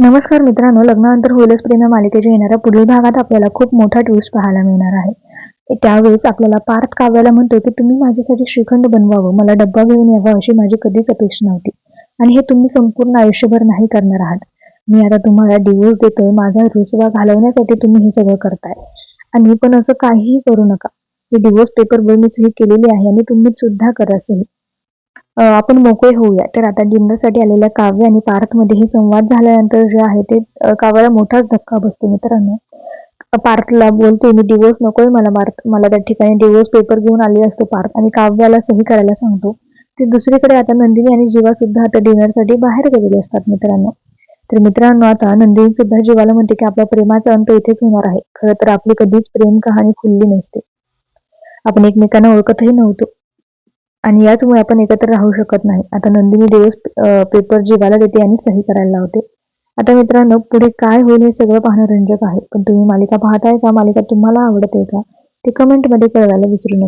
नमस्कार मित्रांनो लग्नानंतर होईलच प्रेम या मालिकेच्या येणाऱ्या पुढील भागात आपल्याला खूप मोठा ट्विस्ट पाहायला मिळणार आहे. त्यावेळेस आपल्याला पार्थ काव्याला म्हणतो की तुम्ही माझ्यासाठी श्रीखंड बनवावं मला डब्बा घेऊन यावं अशी माझी कधीच अपेक्षा नव्हती. आणि हे तुम्ही संपूर्ण आयुष्यभर नाही करणार आहात. मी आता तुम्हाला डिवोर्स देतोय माझा रुसवा घालवण्यासाठी तुम्ही हे सगळं करताय. आणि पण असं काहीही करू नका. हे डिवोर्स पेपर मी सही केलेली आहे आणि तुम्ही सुद्धा करा सही आपण मोकळे होऊया. तर आता डिनरसाठी आलेल्या काव्य आणि पार्थमध्ये हे संवाद झाल्यानंतर जे आहे ते काव्याला मोठाच धक्का बसतो मित्रांनो. पार्थला बोलते मी डिवोर्स नकोय मला पार्थ मला त्या ठिकाणी डिवोर्स पेपर घेऊन आले असतो पार्थ आणि काव्याला सही करायला सांगतो. ते दुसरीकडे आता नंदिनी आणि जीवा सुद्धा आता डिनरसाठी बाहेर गेलेले असतात मित्रांनो. तर मित्रांनो आता नंदिनी सुद्धा जीवाला म्हणते की आपल्या प्रेमाचा अंत इथेच होणार आहे. खरं तर आपली कधीच प्रेम कहाणी खुलली नसते. आपण एकमेकांना ओळखतही नव्हतो. आणि याचमुळे आपण एकत्र राहू शकत नाही. आता नंदिनी दिवस पेपर जीवाला देते आणि सही करायला लावते. आता मित्रांनो पुढे काय होईल हे सगळं पाहणं रंजक आहे. पण तुम्ही मालिका पाहताय का? मालिका तुम्हाला आवडते का? ते कमेंटमध्ये कळवायला विसरू नका.